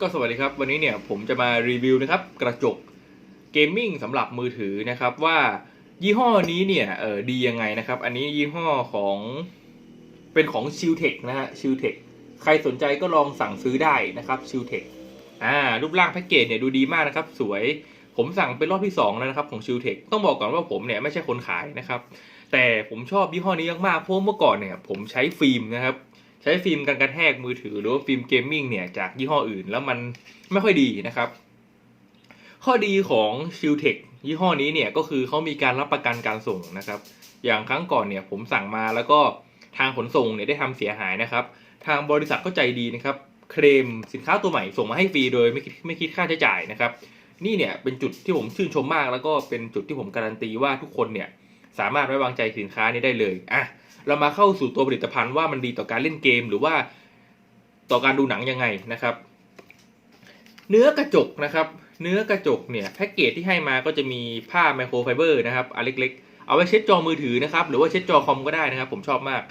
ก็สวัสดีครับวันนี้เนี่ยผมจะมารีวิวนะครับกระจกเกมมิ่งสำหรับมือถือนะครับว่ายี่ห้อนี้เนี่ยเออดียังไงนะครับ อันนี้ยี่ห้อของเป็นของ s h i l t e c h นะฮะ s h i l t e c h ใครสนใจก็ลองสั่งซื้อได้นะครับ s h i l t e c h อ่ารูปร่างแพ็กเกจเนี่ยดูดีมากนะครับ สวยผมสั่งเป็นรอบที่2แล้วนะครับของ s h i l t e c h ต้องบอกก่อนว่าผมเนี่ยไม่ใช่คนขายนะครับ แต่ผมชอบยี่ห้อนี้มากๆเพราะเมื่อก่อนเนี่ยผมใช้ฟิล์มนะครับ ใช้ฟิล์มกันกระแทกมือถือหรือว่าฟิล์มเกมมิ่งเนี่ยจากยี่ห้ออื่น แล้วมันไม่ค่อยดีนะครับ ข้อดีของ s h i l t e c h ยี่ห้อนี้เนี่ยก็คือเขามีการรับประกันการส่งนะครับ อย่างครั้งก่อนเนี่ยผมสั่งมาแล้วก็ทางขนส่งเนี่ยได้ทำเสียหายนะครับ ทางบริษัทก็ใจดีนะครับ เคลมสินค้าตัวใหม่ส่งมาให้ฟรีโดยไม่คิดไม่คิดค่าใช้จ่ายนะครับ นี่เนี่ยเป็นจุดที่ผมชื่นชมมาก แล้วก็เป็นจุดที่ผมการันตีว่าทุกคนเนี่ยสามารถไว้วางใจสินค้านี้ได้เลยอะ เรามาเข้าสู่ตัวผลิตภัณฑ์ว่ามันดีต่อการเล่นเกมหรือว่าต่อการดูหนังยังไงนะครับ เนื้อกระจกนะครับ เนื้อกระจกเนี่ยแพ็กเกจที่ให้มาก็จะมีผ้าไมโครไฟเบอร์นะครับอันเล็กๆ เอาไว้เช็ดจอมือถือนะครับ หรือว่าเช็ดจอคอมก็ได้นะครับ ผมชอบมาก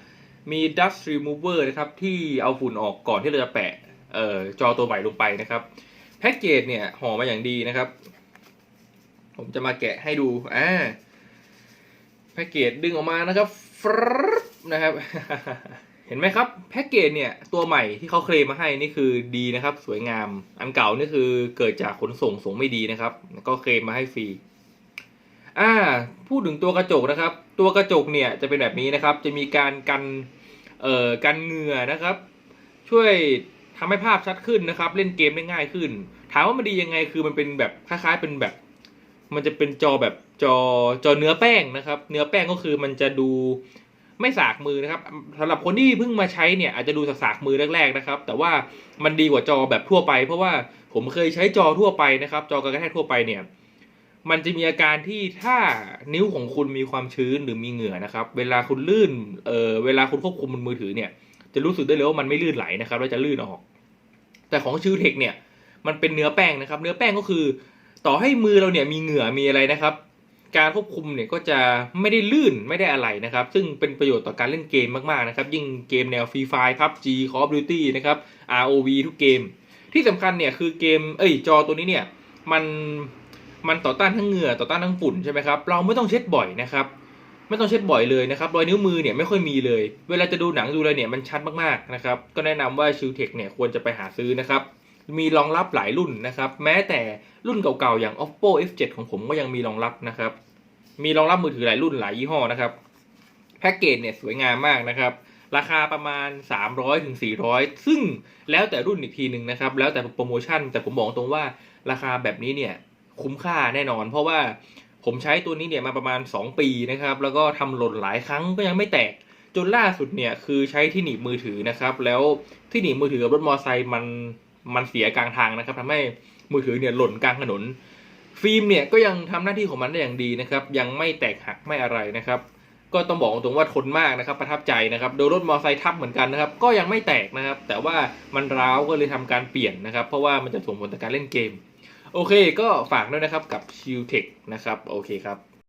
มี dust remover นะครับที่เอาฝุ่นออกก่อนที่เราจะแปะเอ่อจอตัวใหม่ลงไปนะครับแพ็กเกจเนี่ยห่อมาอย่างดีนะครับ ผมจะมาแกะให้ดูอ่าแพ็กเกจดึงออกมานะครับ ฟรนะครับ เห็นไหมครับแพ็กเกจเนี่ยตัวใหม่ที่เขาเคลมมาให้นี่คือดีนะครับ สวยงาม อันเก่านี่คือเกิดจากขนส่งส่งไม่ดีนะครับ ก็เคลมมาให้ฟรีอ่าพูดถึงตัวกระจกนะครับ ตัวกระจกเนี่ยจะเป็นแบบนี้นะครับ จะมีการกันเอ่อกันเหงื่อนะครับ ช่วยทำให้ภาพชัดขึ้นนะครับ เล่นเกมได้ง่ายขึ้น ถามว่ามันดียังไงคือมันเป็นแบบคล้ายๆเป็นแบบ มันจะเป็นจอแบบจอจอเนื้อแป้งนะครับ เนื้อแป้งก็คือมันจะดูไม่สากมือนะครับสำหรับคนที่เพิ่งมาใช้เนี่ยอาจจะดูสากมือแรก ๆนะครับ แต่ว่ามันดีกว่าจอแบบทั่วไป เพราะว่าผมเคยใช้จอทั่วไปนะครับ จอกระแทกทั่วไปเนี่ย มันจะมีอาการที่ถ้านิ้วของคุณมีความชื้นหรือมีเหงื่อนะครับ เวลาคุณลื่นเอ่อเวลาคุณควบคุมบนมือถือเนี่ย จะรู้สึกได้เลยว่ามันไม่ลื่นไหลนะครับแล้วจะลื่นออก แต่ของชิวเทคเนี่ยมันเป็นเนื้อแป้งนะครับ เนื้อแป้งก็คือ ต่อให้มือเราเนี่ยมีเหงื่อมีอะไรนะครับ การควบคุมเนี่ยก็จะไม่ได้ลื่นไม่ได้อะไรนะครับ ซึ่งเป็นประโยชน์ต่อการเล่นเกมมากๆนะครับ ยิ่งเกมแนวฟรีไฟพับ G Call of Duty นะครับ ROV ทุกเกม ที่สำคัญเนี่ยคือเกมเอ้ยจอตัวนี้เนี่ยมันมันต่อต้านทั้งเหงื่อต่อต้านทั้งฝุ่นใช่ไหมครับเราไม่ต้องเช็ดบ่อยนะครับไม่ต้องเช็ดบ่อยเลยนะครับรอยนิ้วมือเนี่ยไม่ค่อยมีเลย เวลาจะดูหนังดูอะไรเนี่ยมันชัดมากๆนะครับก็แนะนำว่าชิลเทคเนี่ยควรจะไปหาซื้อนะครับ มีรองรับหลายรุ่นนะครับ แม้แต่รุ่นเก่าๆอย่าง oppo f7 ของผมก็ยังมีรองรับนะครับ มีรองรับมือถือหลายรุ่นหลายยี่ห้อนะครับ แพ็กเกจเนี่ยสวยงามมากนะครับ ราคาประมาณ 300ถึง400 ซึ่งแล้วแต่รุ่นอีกทีหนึ่งนะครับ แล้วแต่โปรโมชั่น แต่ผมบอกตรงว่าราคาแบบนี้เนี่ยคุ้มค่าแน่นอน เพราะว่าผมใช้ตัวนี้เนี่ยมาประมาณ 2 ปีนะครับ แล้วก็ทำหล่นหลายครั้งก็ยังไม่แตกจนล่าสุดเนี่ยคือใช้ที่หนีบมือถือนะครับ แล้วที่หนีบมือถือกับรถมอเตอร์ไซค์มัน มันเสียกลางทางนะครับทำให้มือถือเนี่ยหล่นกลางถนน ฟิล์มเนี่ยก็ยังทำหน้าที่ของมันได้อย่างดีนะครับ ยังไม่แตกหักไม่อะไรนะครับ ก็ต้องบอกตรงว่าทนมากนะครับ ประทับใจนะครับโดนรถมอเตอร์ไซค์ทับเหมือนกันนะครับ ก็ยังไม่แตกนะครับ แต่ว่ามันร้าวก็เลยทำการเปลี่ยนนะครับ เพราะว่ามันจะส่งผลต่อการเล่นเกม โอเค ก็ฝากด้วยนะครับกับ s h i e l t e c h นะครับ โอเคครับ